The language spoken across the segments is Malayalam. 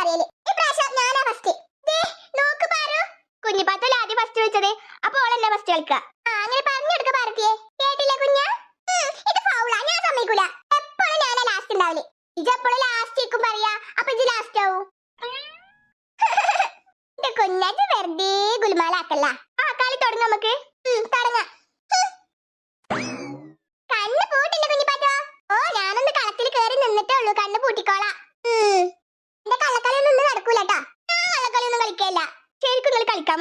പറയൽ. ഇപ്രാവശ്യം ഞാനാ ഫസ്റ്റ് നോക്ക് പാറു. കുഞ്ഞിപ്പാത്തല്ല ആദ്യം ഫസ്റ്റ് വെച്ചത് അപ്പൊ ഓളല്ല ഫസ്റ്റ് കളിക്ക. അങ്ങനെ പറഞ്ഞെടുക്ക പാർട്ടിയെ കേട്ടില്ല കുഞ്ഞ? ഇത് ഫൗളാ ഞാൻ സമ്മതിക്കൂല. എപ്പോഴും ഞാനാ ലാസ്റ്റ് ഉണ്ടാവൽ. ഇജപ്പോഴും ലാസ്റ്റ് ആക്കും പറയാ. അപ്പൊ ഇജ് ലാസ്റ്റ് ആവും. കൊഞ്ഞാറ്റ് വെറുതെ ഗുൽമാലാക്കല്ല ആ കളി തുടങ്ങ നമുക്ക്. തുടങ്ങാം. കണ്ണ് പൂട്ടില്ല കുഞ്ഞിപ്പാറ്റോ ഓ ഞാനൊന്ന് കളത്തിൽ കയറി നിന്നിട്ടേ ഉള്ളൂ. കണ്ണ് പൂട്ടിക്കോളാം.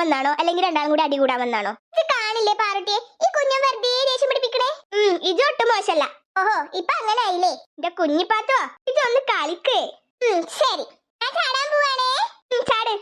വന്നാണോ? അല്ലെങ്കിൽ രണ്ടാളും കൂടി അടി കൂടാമെന്നാണോ ഇത് കാണില്ലേ പാറുട്ടിയെ? ഈ കുഞ്ഞൻ വെറുതെ ദേഷ്യം പിടിപ്പിക്കണേ? ഇത് ഒട്ടും മോശമല്ല. ഓഹോ ഇപ്പൊ അങ്ങനെ ആയില്ലേ? എന്റെ കുഞ്ഞിപ്പാത്തോ ഇതൊന്ന് കളിക്കേ. ശരി. ഞാൻ ചാടാൻ പോവാണേ. ചാട്.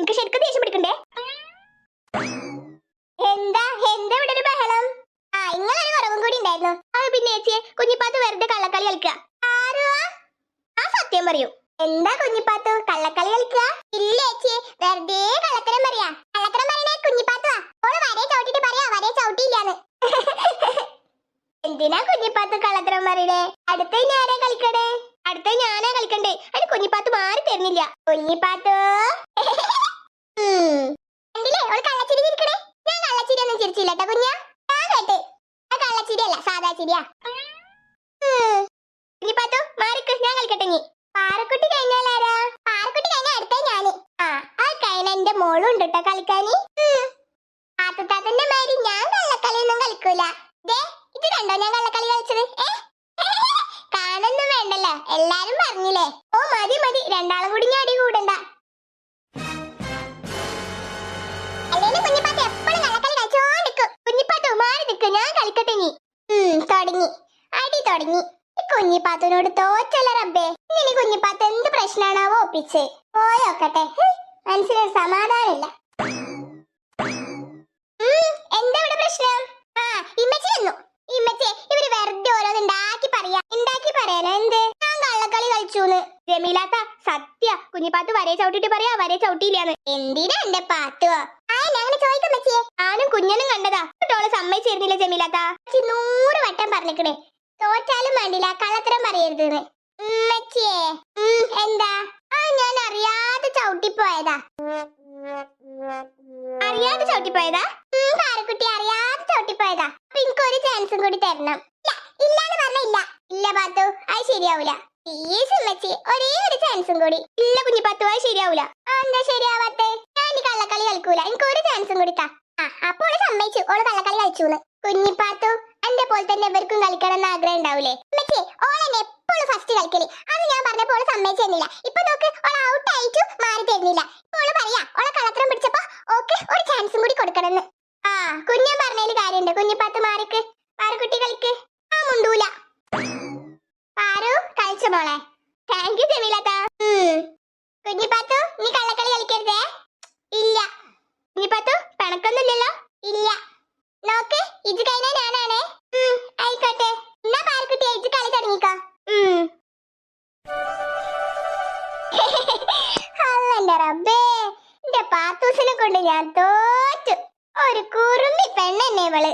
എനിക്ക് ശരിക്കും ദേഷ്യം പിടിക്കണ്ടേ? എന്താ എന്താ ഇവിടെ ഒരു ബഹളം? ആ ഇങ്ങളൊരു കുറവും കൂടി ഉണ്ടായിരുന്നു. അത് പിന്നെ ചേച്ചിയെ കുഞ്ഞിപ്പാത്ത് വെറുതെ കള്ളക്കളി കളിക്കുക. ആരുവാ ആ സത്യം പറയൂ. എന്താ കുഞ്ഞിപ്പാത്തു? കള്ളക്കളി കളിക്കുക? ഇല്ല ചേച്ചിയെ? വെറുതെ കള്ളത്തരം പറയാ. കള്ളത്തരം പറയണേ കുഞ്ഞിപ്പാത്തുവാ. ഓൾ വരെ ചവിട്ടിട്ട് പറയാ വരെ ചവിട്ടിയില്ലാന്ന്. എന്തിനാ കുഞ്ഞിപ്പാത്ത് കള്ളത്തരം പറയണേ? അടുത്ത ഞാനാ കളിക്കണേ? അടുത്ത ഞാനാ കളിക്കണ്ടേ. അതിന് കുഞ്ഞിപ്പാത്ത് മാറി തരുന്നില്ല. കുഞ്ഞിപ്പാത്ത്! കേട്ടോ കുഞ്ഞ. ഞാൻ കേട്ട്. ആ കള്ളച്ചിരിയല്ല സാധാ ചിരിയാ ഇനി പാത്തു മാറിക്ക് ഞാൻ കളിക്കട്ടെ നീ പാറക്കുട്ടി കഴിഞ്ഞാലാരാ? പാറക്കുട്ടി കഴിഞ്ഞ അടുത്ത ഞാൻ. ആ ആ കഴിഞ്ഞ എന്റെ മോളും ഉണ്ട് കേട്ടോ കളിക്കാന് ആത്തത്താത്തന്റെ മാതിരി ഞാൻ കള്ളക്കളിയൊന്നും കളിക്കൂല. ദേ ഇത് കണ്ടോ ഞാൻ കള്ളക്കളി കളിച്ചത്? കാണൊന്നും വേണ്ടല്ലോ. എല്ലാരും പറഞ്ഞില്ലേ? ഓ മതി മതി. രണ്ടാളും കൂടി ഞാൻ അടി കൂടണ്ട. അല്ലേലും എപ്പോഴും കള്ളക്കളി കളിച്ചോണ്ടിരിക്കും കുഞ്ഞിപ്പാട്ട് മാറി നിക്ക് ഞാൻ കളിക്കട്ടെ നീ തുടങ്ങി. അടി തുടങ്ങി. ഈ കുഞ്ഞിപ്പാത്തുനോട് തോറ്റല്ല റബ്ബേ? ഇനി കുഞ്ഞിപ്പാത്ത എന്ത് പ്രശ്നമാണാവോ ഒപ്പിച്ച്? പോയോക്കട്ടെ ഹ്, മനസ്സിലൊരു സമാധാനമില്ല. എന്താ ഇവിടെ പ്രശ്നം? ആ ഇമ്മച്ചി വന്നു. ഇമ്മച്ചി ഇവർ വെറുതെ ഓരോന്ന് ഉണ്ടാക്കി പറയാ. ഞാൻ കള്ളക്കളി കളിച്ചൂന്ന്. ജമീലാത്ത സത്യ കുഞ്ഞിപ്പാത്ത് വരെ ചവിട്ടിട്ട് പറയാ വരെ ചവിട്ടിയില്ലാന്ന്. എന്തിനാ എന്റെ പാത്തുവോ? ആനും കുഞ്ഞനും കണ്ടതാ. കുട്ടോളെ സമ്മതിച്ചിരുന്നില്ല ജമീലാത്ത. നൂറ് വട്ടം പറഞ്ഞിക്കണേ. തോറ്റാലും വേണ്ടില്ല കള്ളത്തരം പറയരുത് ഉമ്മച്ചിയെ എന്താ? ആ ഞാൻ അറിയാതെ ചവിട്ടിപ്പോയതാ. അറിയാതെ ചവിട്ടിപ്പോയതാ? പാറക്കുട്ടി അറിയാതെ ചവിട്ടിപ്പോയതാ. അപ്പൊ എനിക്ക് ഒരു ചാൻസും കൂടി തരണം. ഇല്ല ഇല്ലാന്ന് പറഞ്ഞ ഇല്ല. ഇല്ല പാത്തു അത് ശരിയാവൂല. പ്ലീസ് ഉമ്മച്ചി ഒരേ ഒരു ചാൻസും കൂടി. ഇല്ല കുഞ്ഞി പത്തു അത് ശരിയാവൂല. ആ, എന്താ ശരിയാവാത്തെ? ഈ കള്ളക്കളി കളിക്കൂല. എനിക്ക് ഒരു ചാൻസും കൂടി ആ അപ്പൊ ഓൾ സമ്മതിച്ചു. ഓൾ കള്ളക്കളി കളിച്ചൂന്ന്. കുഞ്ഞിപ്പാത്തു എന്റെ പോലെ തന്നെ ഇവർക്കും കളിക്കണം എന്ന് ആഗ്രഹം ഉണ്ടാവൂലേ? ഉമ്മച്ചി ഓളെന്നെ എപ്പോഴും ഫസ്റ്റ് കളിക്കൽ. അത് ഞാൻ പറഞ്ഞപ്പോൾ ഓൾ സമ്മതിച്ചു തന്നില്ല. ഇപ്പൊ നോക്ക് ഓൾ ഔട്ട് ആയിട്ടു മാറി തരുന്നില്ല. ഓൾ പറയാ ഓളെ കള്ളത്തരം പിടിച്ചപ്പോ ഓക്കെ ഒരു ചാൻസും കൂടി കൊടുക്കണമെന്ന്. ആ കുഞ്ഞൻ പറഞ്ഞതിൽ കാര്യമുണ്ട്. കുഞ്ഞിപ്പാത്ത് മാറിക്ക്. പാറുകുട്ടി കളിക്ക് ആ മുണ്ടൂല. പാറു കളിച്ച മോളെ? താങ്ക് യു ജമീലത്ത കുഞ്ഞിപ്പാത്തു നീ കള്ളക്കളി കളിക്കരുതേ ഇല്ല കുഞ്ഞിപ്പാത്തു ഇല്ല. നോക്ക് ഇത് കഴിഞ്ഞാൽ ഞാനാണേ. ആയിക്കോട്ടെ. എന്നാ പാർക്കുട്ടി ഇത് കളി തുടങ്ങിക്കോ. റബ്ബേ കൊണ്ട് ഞാൻ തോറ്റു. ഒരു കുറുമ്പി പെണ്ണെന്നെ ഇവൾ.